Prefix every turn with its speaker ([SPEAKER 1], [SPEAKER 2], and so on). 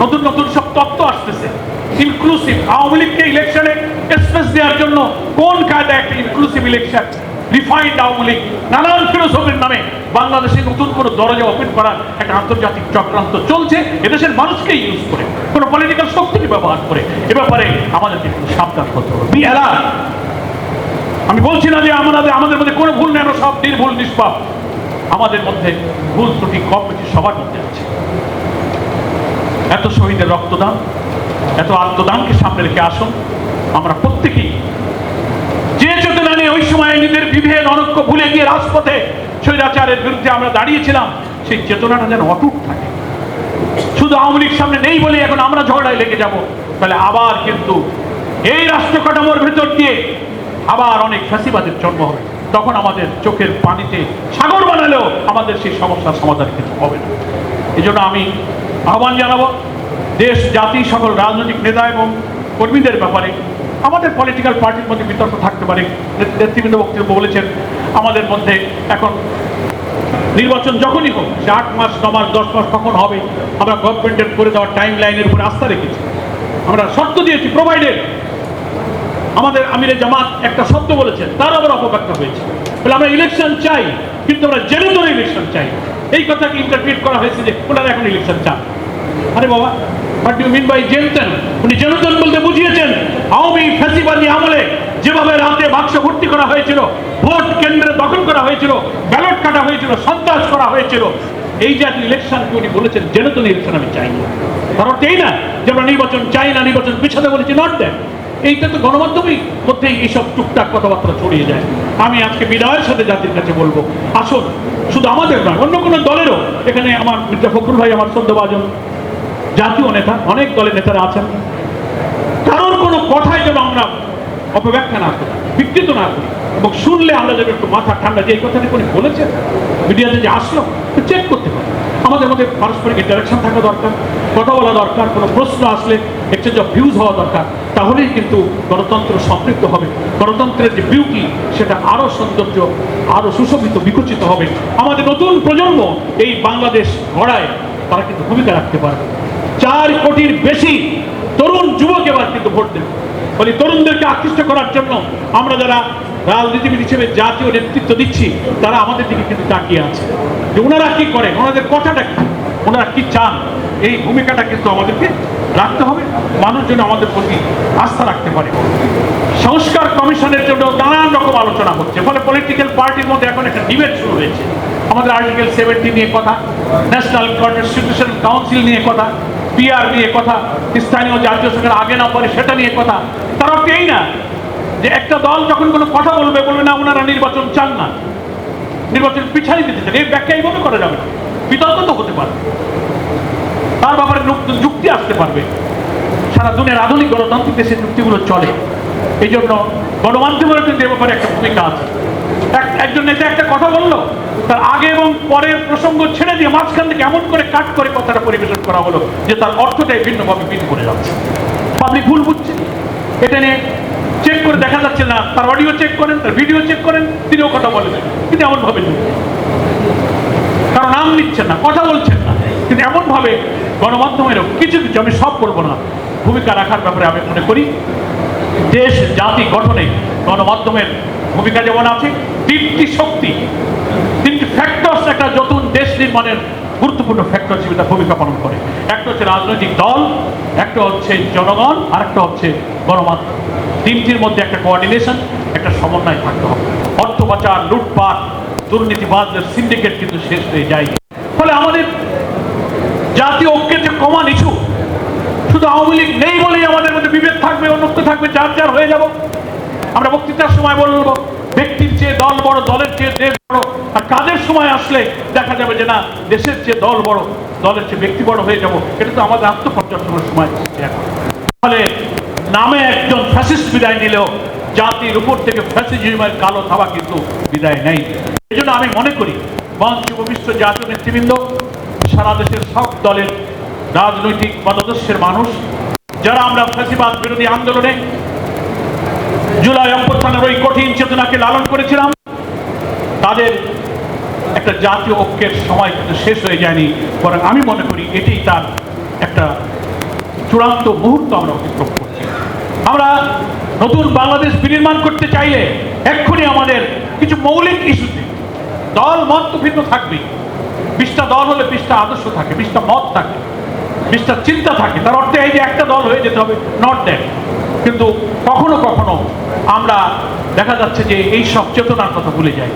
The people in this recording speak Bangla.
[SPEAKER 1] নতুন নতুন সব তত্ত্ব আসতেছে। ইনক্লুসিভ আওয়ামী লীগকে ইলেকশনে স্পেস দেওয়ার জন্য কোন কায়দা একটা inclusive election refined Awami League নানান ফিলোসফির নামে বাংলাদেশে নতুন কোনো দরজা ওপেন করার একটা আন্তর্জাতিক চক্রান্ত চলছে। এদেশের মানুষকে ইউজ করে, কোনো পলিটিক্যাল শক্তিকে ব্যবহার করে। এ ব্যাপারে আমাদেরকে একটু সাবধান হতে হবে। বি অ্যালার্ট আমি বলছি না যে আমাদের আমাদের মধ্যে কোনো ভুল নেই, আমরা সব নির্ভুল, নিষ্পাপ। আমাদের মধ্যে ভুল ত্রুটি কম বেশি সবার মধ্যে আছে। এত শহীদের রক্তদান, এত আত্মদানকে সামনে রেখে আসুন। আমরা প্রত্যেকেই যে চেতনা নিয়ে ওই সময় নিজের বিভেদ, অনক্য ভুলে গিয়ে রাজপথে স্বৈরাচারের বিরুদ্ধে আমরা দাঁড়িয়েছিলাম, সেই চেতনাটা যেন অটুট থাকে। শুধু আওয়ামী লীগ সামনে নেই বলে এখন আমরা ঝগড়ায় লেগে যাব, তাহলে আবার কিন্তু এই রাষ্ট্র কাঠামোর ভেতর দিয়ে আবার অনেক ফ্যাসিবাদের জন্ম হবে। তখন আমাদের চোখের পানিতে সাগর বানালেও আমাদের সেই সমস্যার সমাধান কিন্তু হবে না। এই আমি আহ্বান জানাব, দেশ, জাতি, সকল রাজনৈতিক নেতা এবং কর্মীদের ব্যাপারে, আমাদের পলিটিক্যাল পার্টির মধ্যে বিতর্ক থাকতে পারে, নেত- নেতৃবৃন্দ বক্তব্য বলেছেন, আমাদের মধ্যে এখন নির্বাচন যখনই হোক, সে আট মাস, ন মাস, দশ মাস কখন হবে, আমরা গভর্নমেন্টের করে দেওয়ার টাইম লাইনের উপরে আস্থা রেখেছি। আমরা শর্ত দিয়েছি প্রোভাইডেড আমাদের আমিরে জামাত একটা শব্দ বলেছেন তার আবার অপব্যাখ্যা হয়েছে। বলে আমরা ইলেকশন চাই, কিন্তু আমরা জেনে ধরে ইলেকশন চাই। এই কথাকে ইন্টারপ্রিট করা হয়েছে যে ওনারা এখন ইলেকশন চান। আরে বাবা হোয়াট ডু মিন বাই জেনতেন উনি জেনতেন বলতে বুঝিয়েছেন, আওয়ামী ফ্যাসিবাদী আমলে যেভাবে রাতে বাক্স ভর্তি করা হয়েছিল, ভোট কেন্দ্রে দখল করা হয়েছিল, ব্যালট কাটা হয়েছিল, সন্ত্রাস করা হয়েছিল, এই জাতীয় ইলেকশনকে উনি বলেছেন জেনতন ইলেকশন আমি চাই না। অর্থ এই না যে আমরা নির্বাচন চাই না, নির্বাচন পিছাতে বলেছি, নট দেন এইটা তো গণমাধ্যমেই মধ্যেই এইসব টুকটাক কথাবার্তা ছড়িয়ে যায়। আমি আজকে বিদায়ের সাথে জাতির কাছে বলব, আসুন শুধু আমাদের নয়, অন্য কোনো দলেরও। এখানে আমার মির্জা ফখরুল ভাই, আমার সদ্যবাজন জাতীয় নেতা, অনেক দলের নেতারা আছেন। কারোর কোনো কথায় যেন আমরা অপব্যাখ্যা না করি, বিকৃত না করি। এবং শুনলে আমরা যেন একটু মাথা ঠান্ডা যে এই কথাটি উনি বলেছেন। মিডিয়াতে যে আসলো চেক আমাদের মধ্যে পারস্পরিক ইন্টারাকশন থাকা দরকার, কথা বলা দরকার, কোনো প্রশ্ন আসলে এক্সচেঞ্জ অফ ভিউজ হওয়া দরকার, তাহলেই কিন্তু গণতন্ত্র সমৃদ্ধ হবে। গণতন্ত্রের যে বিউটি সেটা আরও সৌন্দর্য আরও সুশোভিত, বিকশিত হবে। আমাদের নতুন প্রজন্ম এই বাংলাদেশ গড়ায়, তারা কিন্তু ভূমিকা রাখতে পারবে। চার কোটির বেশি তরুণ যুবক এবার কিন্তু ভোট দেবে। ফলে তরুণদেরকে আকৃষ্ট করার জন্য আমরা যারা রাজনীতিবিদ হিসেবে জাতীয় নেতৃত্ব দিচ্ছি, তারা আমাদের দিকে কিন্তু তাকিয়ে আছে। যে ওনারা কি করেন? ওনাদের কথাটা কি? ওনারা কি চান? এই ভূমিকাটা কিন্তু আমাদেরকে রাখতে হবে। মানুষ যেন আমাদের প্রতি আস্থা রাখতে পারে। সংস্কার কমিশনের জন্য নানান রকম আলোচনা হচ্ছে। ফলে পলিটিক্যাল পার্টির মধ্যে এখন একটা ডিবেট শুরু হয়েছে। আমাদের আর্টিকেল সেভেন্টি নিয়ে কথা ন্যাশনাল কনস্টিটিউশন কাউন্সিল নিয়ে কথা পিআর নিয়ে কথা, স্থানীয় জাতীয় সরকার আগে না পরে সেটা নিয়ে কথা। তার এই না যে একটা দল যখন কোনো কথা বলবে বলবে না, ওনারা নির্বাচন চান না। নির্বাচন পিছাই দিতে চান, এই ব্যাখ্যা এইভাবে করা যাবে না। বিতর্ক তো হতে পারে। তার ব্যাপারে যুক্তি আসতে পারবে। সারা দুনিয়ার আধুনিক গণতান্ত্রিক দেশের যুক্তিগুলো চলে। এই জন্য গণমাধ্যমেরও কিন্তু এ ব্যাপারে একটা ভূমিকা আছে। এক- একজন নেতা একটা কথা বলল, তার আগে এবং পরের প্রসঙ্গ ছেড়ে দিয়ে মাঝখান থেকে এমন করে কাট করে কথাটা পরিবেশন করা হলো যে তার অর্থটাই ভিন্নভাবে ভিন্ন করে যাচ্ছে। পাবলিক ভুল বুঝছে এটা নিয়ে চেক করে দেখা যাচ্ছে না, তার অডিও চেক করেন, তার ভিডিও চেক করেন, তিনিও কথা বলেন কিন্তু এমনভাবে যুক্ত কারও নাম নিচ্ছেন না, কথা বলছেন না। কিন্তু এমনভাবে গণমাধ্যমেরও কিছু কিছু, আমি সব করব না। ভূমিকা রাখার ব্যাপারে আমি মনে করি, দেশ, জাতি গঠনে গণমাধ্যমের ভূমিকা যেমন আছে, তিনটি শক্তি, তিনটি ফ্যাক্টরস একটা নতুন দেশ নির্মাণের গুরুত্বপূর্ণ ফ্যাক্টর হিসেবে তার ভূমিকা পালন করে। একটা হচ্ছে রাজনৈতিক দল, একটা হচ্ছে জনগণ, আর একটা হচ্ছে গণমাধ্যম। তিনটির মধ্যে একটা কোঅর্ডিনেশন একটা সমন্বয় থাকতে হবে। অর্থ পাচার, লুটপাট, দুর্নীতিবাজদের সিন্ডিকেট কিন্তু শেষ হয়ে যায়। ফলে আমাদের জাতীয় ঐক্যের যে কমান ইস্যু শুধু আওয়ামী লীগ নেই বলেই আমাদের মধ্যে বিভেদ থাকবে অন্যত্ব থাকবে, যার যার হয়ে যাব। আমরা বক্তৃতার সময় বলব ব্যক্তির চেয়ে দল বড়, দলের চেয়ে দেশ বড়, আর কাজের সময় আসলে যাবে যে না, দেশের চেয়ে দল বড়, দলের চেয়ে ব্যক্তি বড় হয়ে যাব, এটা তো আমাদের আত্মপর্যালোচনার সময়। এখন ফলে নামে একজন ফ্যাসিস্ট বিদায় নিলেও জাতির উপর থেকে ফ্যাসিজমের কালো থাবা কিন্তু বিদায় নেই। এই জন্য আমি মনে করি মঞ্চ বিশ্ব জাতীয় নেতৃবৃন্দ, সারা দেশের সব দলের রাজনৈতিক মতাদর্শের মানুষ, যারা আমরা ফ্যাসিবাদ বিরোধী আন্দোলনে জুলাই অভ্যুত্থানের ওই কঠিন চেতনাকে লালন করেছিলাম, তাদের একটা জাতীয় ঐক্যের সময় কিন্তু শেষ হয়ে যায়নি। বরং আমি মনে করি এটাই তার একটা চূড়ান্ত মুহূর্ত আমরা অতিক্রম করছি। আমরা নতুন বাংলাদেশ বিনির্মাণ করতে চাইলে এক্ষুনি আমাদের কিছু মৌলিক ইস্যুতে দল মত তো ভিন্ন থাকবেই। বিশটা দল হলে বিশটা আদর্শ থাকে, বিশটা মত থাকে, বিশটা চিন্তা থাকে। তার অর্থে এই যে একটা দল হয়ে যেতে হবে নট দ্যাট কিন্তু কখনো কখনো আমরা দেখা যাচ্ছে যে এই সব চেতনার কথা ভুলে যাই।